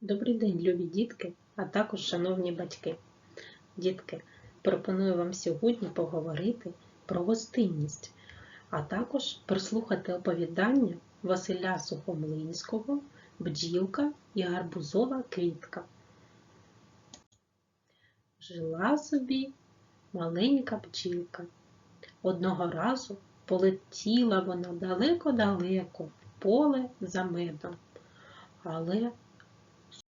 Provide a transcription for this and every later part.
Добрий день, любі дітки, а також шановні батьки. Дітки, пропоную вам сьогодні поговорити про гостинність, а також прослухати оповідання Василя Сухомлинського Бджілка і гарбузова квітка. Жила собі маленька бджілка. Одного разу полетіла вона далеко-далеко в поле за медом. Але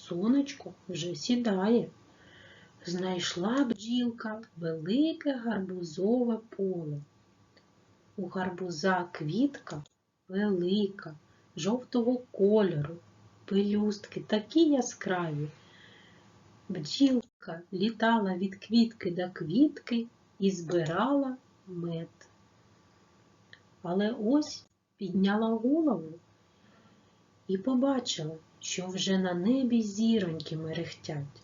сонечко вже сідає. Знайшла бджілка велике гарбузове поле. У гарбуза квітка велика, жовтого кольору, пелюстки такі яскраві. Бджілка літала від квітки до квітки і збирала мед. Але ось підняла голову і побачила, що вже на небі зіроньки мерехтять.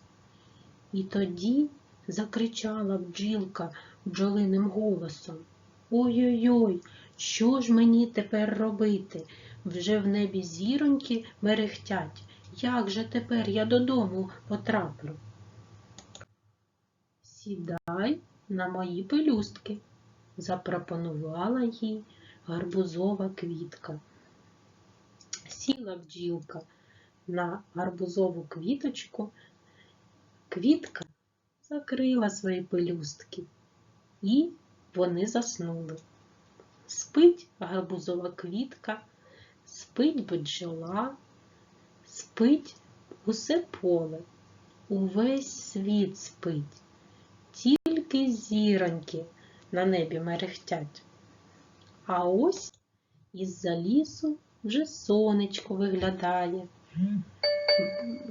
І тоді закричала бджілка бджолиним голосом. Ой-ой-ой, що ж мені тепер робити? Вже в небі зіроньки мерехтять. Як же тепер я додому потраплю? Сідай на мої пелюстки, запропонувала їй гарбузова квітка. Сіла бджілка на гарбузову квіточку, квітка закрила свої пелюстки, і вони заснули. Спить гарбузова квітка, спить бджола, спить усе поле, увесь світ спить, тільки зіроньки на небі мерехтять. А ось із-за лісу вже сонечко виглядає.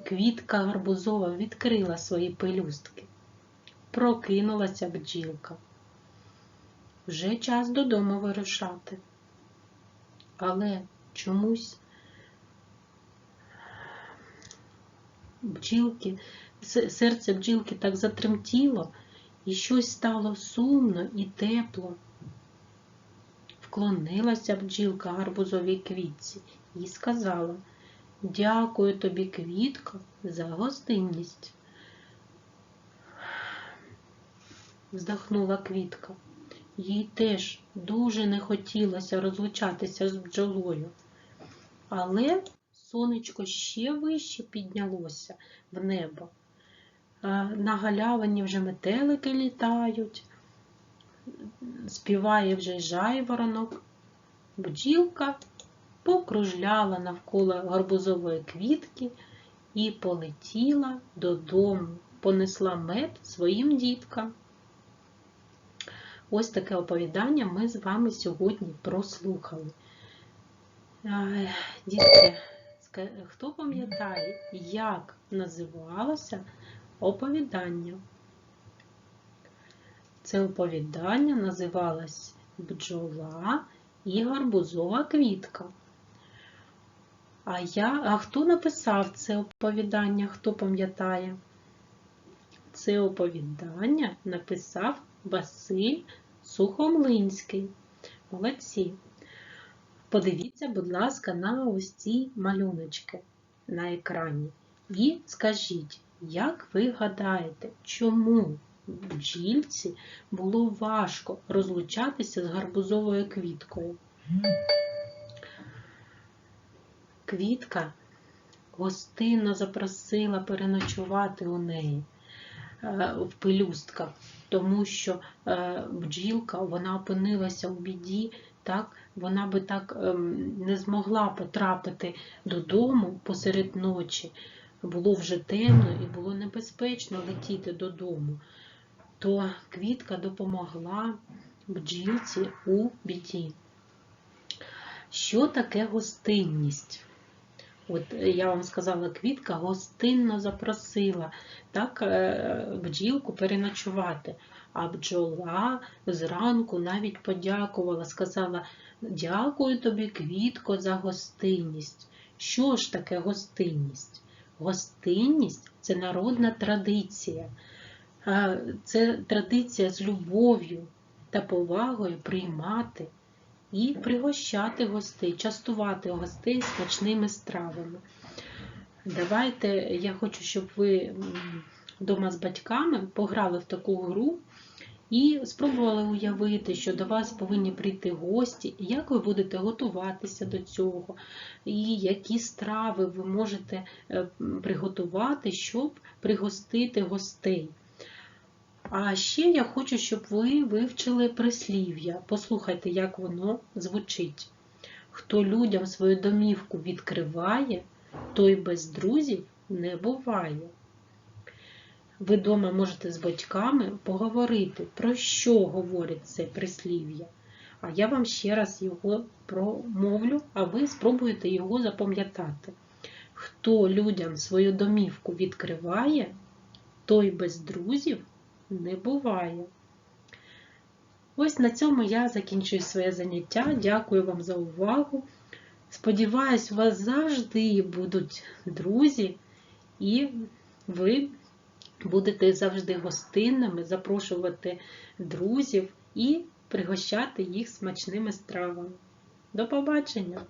Квітка гарбузова відкрила свої пелюстки. Прокинулася бджілка. Вже час додому вирушати. Але чомусь бджілки, серце бджілки так затремтіло, і щось стало сумно і тепло. Вклонилася бджілка гарбузовій квітці і сказала Дякую тобі, квітко, за гостинність. Вздохнула квітка. Їй теж дуже не хотілося розлучатися з бджолою. Але сонечко ще вище піднялося в небо. На галявині вже метелики літають, співає вже жайворонок. Бджілка покружляла навколо гарбузової квітки і полетіла додому, понесла мед своїм діткам. Ось таке оповідання ми з вами сьогодні прослухали. Дітки, хто пам'ятає, як називалося оповідання? Це оповідання називалось Бджола і гарбузова квітка. А я, а хто написав це оповідання, хто пам'ятає? Це оповідання написав Василь Сухомлинський. Молодці. Подивіться, будь ласка, на ось ці малюночки на екрані. І скажіть, як ви гадаєте, чому бджільці було важко розлучатися з гарбузовою квіткою? Квітка гостинно запросила переночувати у неї е, в пелюстках, тому що е, бджілка вона опинилася у біді, так, вона би так ем, не змогла потрапити додому посеред ночі. Було вже темно і було небезпечно летіти додому. То квітка допомогла бджілці у біді. Що таке гостинність? От е, я вам сказала, квітка гостинно запросила так, е, бджілку переночувати. А бджола зранку навіть подякувала, сказала: Дякую тобі, квітко, за гостинність. Що ж таке гостинність? Гостинність це народна традиція. Це традиція з любов'ю та повагою приймати і пригощати гостей, частувати гостей смачними стравами. Давайте я хочу, щоб ви вдома з батьками пограли в таку гру і спробували уявити, що до вас повинні прийти гості, як ви будете готуватися до цього, і які страви ви можете е, приготувати, щоб пригостити гостей. А ще я хочу, щоб ви вивчили прислів'я. Послухайте, як воно звучить. Хто людям свою домівку відкриває, той без друзів не буває. Ви вдома можете з батьками поговорити, про що говорить це прислів'я. А я вам ще раз його промовлю, а ви спробуєте його запам'ятати. Хто людям свою домівку відкриває, той без друзів не буває. Ось на цьому я закінчую своє заняття. Дякую вам за увагу. Сподіваюсь, у вас завжди будуть друзі, і ви будете завжди гостинними, запрошувати друзів і пригощати їх смачними стравами. До побачення!